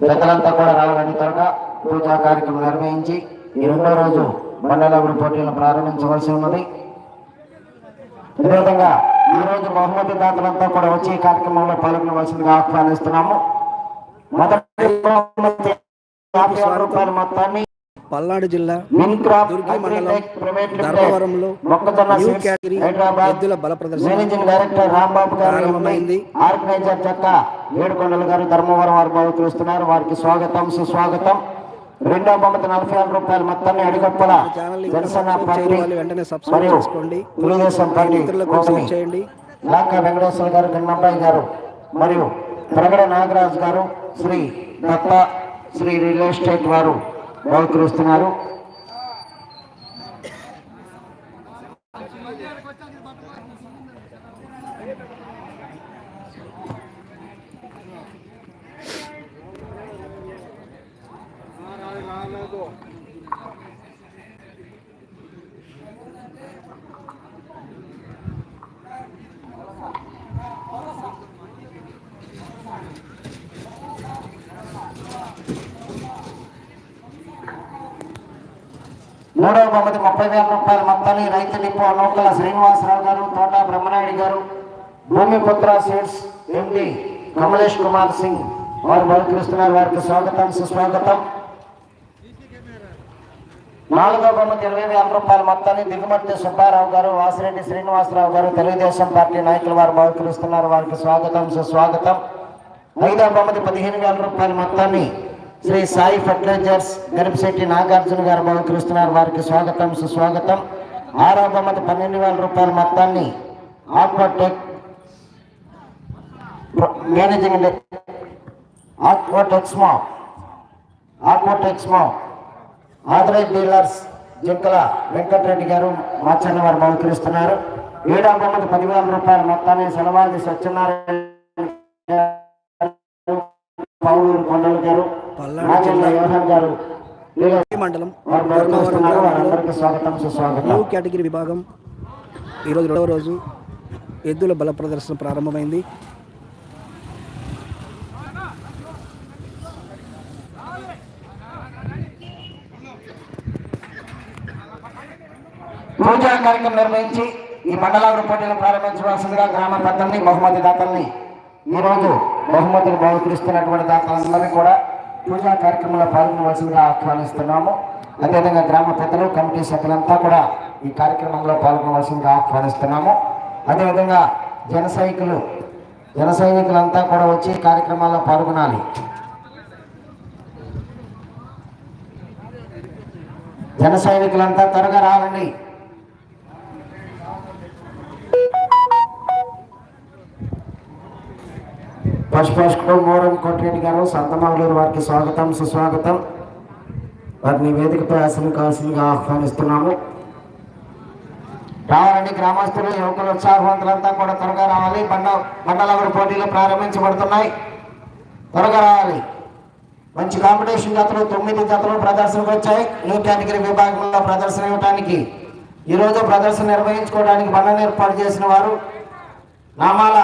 పెద్దలంతా కూడా రావాలని త్వరగా పూజా కార్యక్రమం నిర్వహించి ఈ రెండో రోజు మండలగురు పోటీలను ప్రారంభించవలసి ఉన్నది. అదేవిధంగా ఈ రోజు బహుమతి దాతలంతా కూడా వచ్చి ఈ కార్యక్రమంలో పాల్గొనవలసిందిగా ఆహ్వానిస్తున్నాము. మొదటి రూపాయల మొత్తాన్ని పల్నాడు జిల్లా దుర్గి మండలం ధర్మవరంలో న్యూ కేటగిరీ ఎద్దుల బల ప్రదర్శన ప్రారంభమైంది. ఆర్గనైజర్ చక్క ఏడుకొండల గారు ధర్మవరం వారు బాగుతున్నారు వారికి స్వాగతం సుస్వాగతం. రెండో బొమ్మత నలభై వేల రూపాయల మొత్తాన్ని అడిగొప్పల జనసేన పార్టీ మరియు చేసుకోండి. తెలుగుదేశం పార్టీ చేయండి. లాక వెంకటేశ్వర గారు గన్నబ్బాయి గారు మరియు ప్రగడ నాగరాజు గారు శ్రీ దత్త శ్రీ రియల్ ఎస్టేట్ వారు. బహుకరిస్తున్నారు మూడవ బహుమతి ముప్పై వేల రూపాయల మొత్తాన్ని రైతు డిపో నూకల శ్రీనివాసరావు గారు తోట బ్రహ్మనాయుడు గారు భూమిపుత్ర సీడ్స్ ఎండి కమలేష్ కుమార్ సింగ్ వారు బహుకరిస్తున్నారు. వారికి స్వాగతం సుస్వాగతం. నాలుగో బహుమతి ఇరవై వేల రూపాయల మొత్తాన్ని దిగుమతి సుబ్బారావు గారు వాసిరెడ్డి శ్రీనివాసరావు గారు తెలుగుదేశం పార్టీ నాయకులు వారు బహుకరిస్తున్నారు. వారికి స్వాగతం సుస్వాగతం. ఐదో బహుమతి పదిహేను వేల రూపాయల మొత్తాన్ని శ్రీ సాయి ఫర్టిలైజర్స్ గరిపిశెట్టి నాగార్జున గారు బహుకరిస్తున్నారు. వారికి స్వాగతం సుస్వాగతం. ఆరో బహుమతి పన్నెండు వేల రూపాయల మొత్తాన్ని ఆక్వాటెక్ మేనేజింగ్ ఆక్వాటెక్స్మో ఆక్వాటెక్స్మో ఆథరైజ్ డీలర్స్ జింకల వెంకటరెడ్డి గారు మాచన్న వారు బహుకరిస్తున్నారు. ఏడో బొమ్మది పదివేల రూపాయల మొత్తాన్ని సెలవాది సత్యనారాయణ పౌరు కొండలు కొండల గారు పల్నాడు జిల్లా మండలం న్యూ కేటగిరీ విభాగం. ఈరోజు రెండవ రోజు ఎద్దుల బల ప్రదర్శన ప్రారంభమైంది. పూజా కార్యక్రమం నిర్వహించి ఈ మండలాల పోటీలను ప్రారంభించవలసిందిగా గ్రామ పెద్దల్ని బహుమతి దాతల్ని ఈ రోజు బహుమతులు బహుకరిస్తున్నటువంటి దాతలందరినీ కూడా పూజా కార్యక్రమంలో పాల్గొనవలసిందిగా ఆహ్వానిస్తున్నాము. అదేవిధంగా గ్రామ పెద్దలు కమిటీ సభ్యులంతా కూడా ఈ కార్యక్రమంలో పాల్గొనవలసిందిగా ఆహ్వానిస్తున్నాము. అదేవిధంగా జన సైనికులు జన సైనికులంతా కూడా వచ్చి కార్యక్రమాల్లో పాల్గొనాలి. జన సైనికులంతా త్వరగా రావాలండి పశుపోషకుడు మోరం కోటిరెడ్డి గారు సంతమంగళూరు వారికి స్వాగతం సుస్వాగతం. వారిని వేదికపై అసలు కావాల్సిందిగా ఆహ్వానిస్తున్నాము. రావాలండి గ్రామస్తులు యువకులు ఉత్సాహవంతులంతా కూడా త్వరగా రావాలి. బండ బండలవరి పోటీలు ప్రారంభించబడుతున్నాయి. త్వరగా రావాలి. మంచి కాంపిటీషన్ జతలు తొమ్మిది జతలు ప్రదర్శనకు వచ్చాయి. న్యూ కేటగిరీ విభాగంలో ప్రదర్శన ఇవ్వడానికి ఈరోజు ప్రదర్శన నిర్వహించుకోవడానికి బండను ఏర్పాటు చేసిన వారు నామాల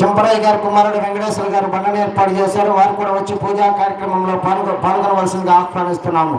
చెంపరయ్య గారు కుమారుడు వెంకటేశ్వర గారు బండను ఏర్పాటు చేశారు. వారు కూడా వచ్చి పూజా కార్యక్రమంలో పాల్గొ పాల్గొనవలసిందిగా ఆహ్వానిస్తున్నాము.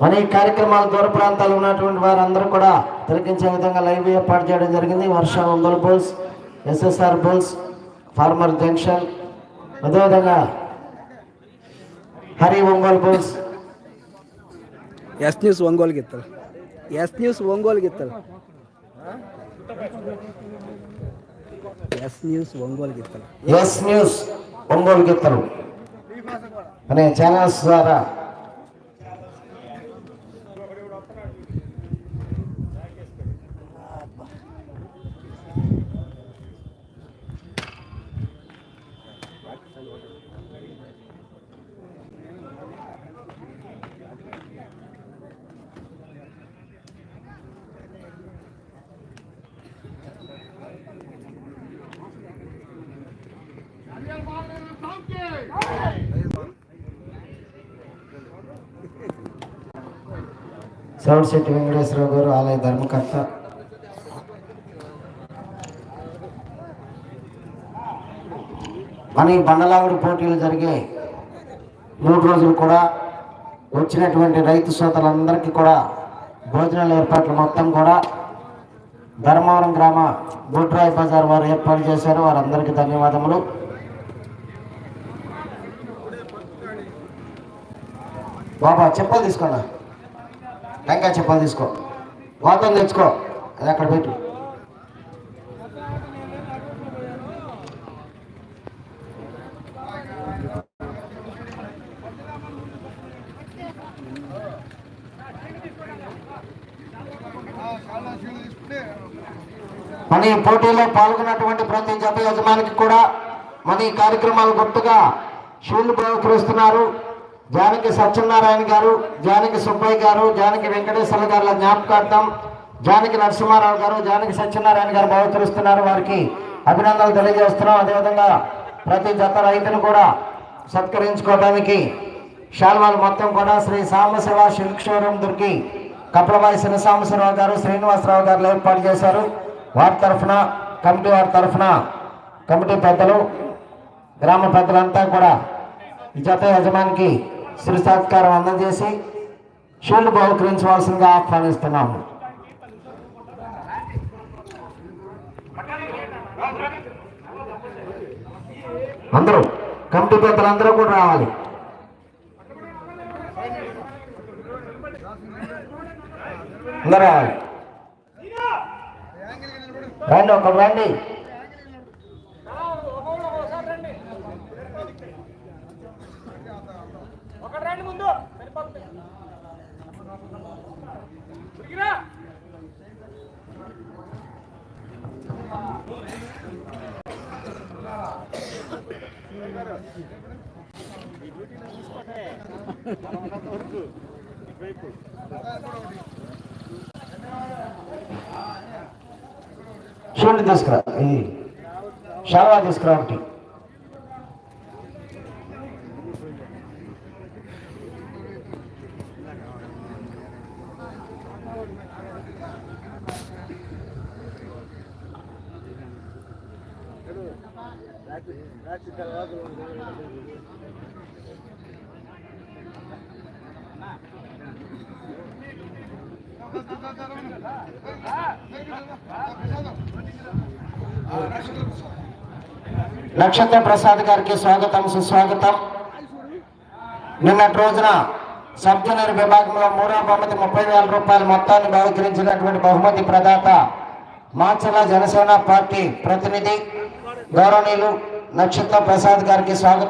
మన ఈ కార్యక్రమాలు దూర ప్రాంతాలు ఉన్నటువంటి వారందరూ కూడా తిలకించే విధంగా లైవ్ ఏర్పాటు చేయడం జరిగింది. Varsha Ongole bulls SSR bulls farmer junction అదేవిధంగా Hari Ongole bulls S news Ongole గిత్తలు ఎస్ న్యూస్ ఒంగోలు గిత్తలు ఎస్ న్యూస్ ఒంగోలు గిత్తలు ఎస్ న్యూస్ ఒంగోలు గిత్తలు అనే ఛానల్స్ ద్వారా శెట్టి వెంకటేశ్వరరావు గారు ఆలయ ధర్మకర్త. మన ఈ బండలాగుడి పోటీలు జరిగే మూడు రోజులు కూడా వచ్చినటువంటి రైతు శ్రోతలందరికీ కూడా భోజనాల ఏర్పాట్లు మొత్తం కూడా ధర్మవరం గ్రామ బుడ్రాయ్ బజార్ వారు ఏర్పాటు చేశారు. వారందరికీ ధన్యవాదములు. బాబా చెప్పలు తీసుకోండి. టెంకాయ చెప్పలు తీసుకో. గోతం తెచ్చుకో. అది అక్కడ పెట్టు. మన ఈ పోటీలో పాల్గొన్నటువంటి ప్రతి జత యజమానికి కూడా మన ఈ కార్యక్రమాలు గుర్తుగా షూలు ప్రవర్తిస్తున్నారు జానకి సత్యనారాయణ గారు జానకి సుబ్బయ్య గారు జానకి వెంకటేశ్వర గారుల జ్ఞాపకార్థం జానకి నరసింహారావు గారు జానకి సత్యనారాయణ గారు బహుకరిస్తున్నారు. వారికి అభినందనలు తెలియజేస్తున్నాం. అదేవిధంగా ప్రతి జత రైతును కూడా సత్కరించుకోవడానికి శాల్వాలు మొత్తం కూడా శ్రీ సాంబశివ సిల్క్ షోరూమ్ దుర్గి కప్పలబాయి శ్రీసాంబశివరావు గారు శ్రీనివాసరావు గారు ఏర్పాటు చేశారు. వారి తరఫున కమిటీ వారి తరఫున కమిటీ పెద్దలు గ్రామ పెద్దలంతా కూడా ఈ జత యజమానికి శ్రీ సత్కారం అందజేసి షీల్డ్ బహుకరించవలసిందిగా ఆహ్వానిస్తున్నాము అందరూ కమిటీ పెద్దలందరూ కూడా రావాలి. అందరూ రావాలి. రండి ఒకరు రండి. చూడండి తీసుకురా. ఇది తీసుకురా ఒకటి. నక్షత్ర ప్రసాద్ గారికి స్వాగతం సుస్వాగతం. నిన్నటి రోజున సబ్ జూనియర్ విభాగంలో మూడవ బహుమతి ముప్పై వేల రూపాయల మొత్తాన్ని బహుకరించినటువంటి బహుమతి ప్రదాత మాచల జనసేన పార్టీ ప్రతినిధి గౌరవనీయులు నక్షత్ర ప్రసాద్ గారికి స్వాగతం.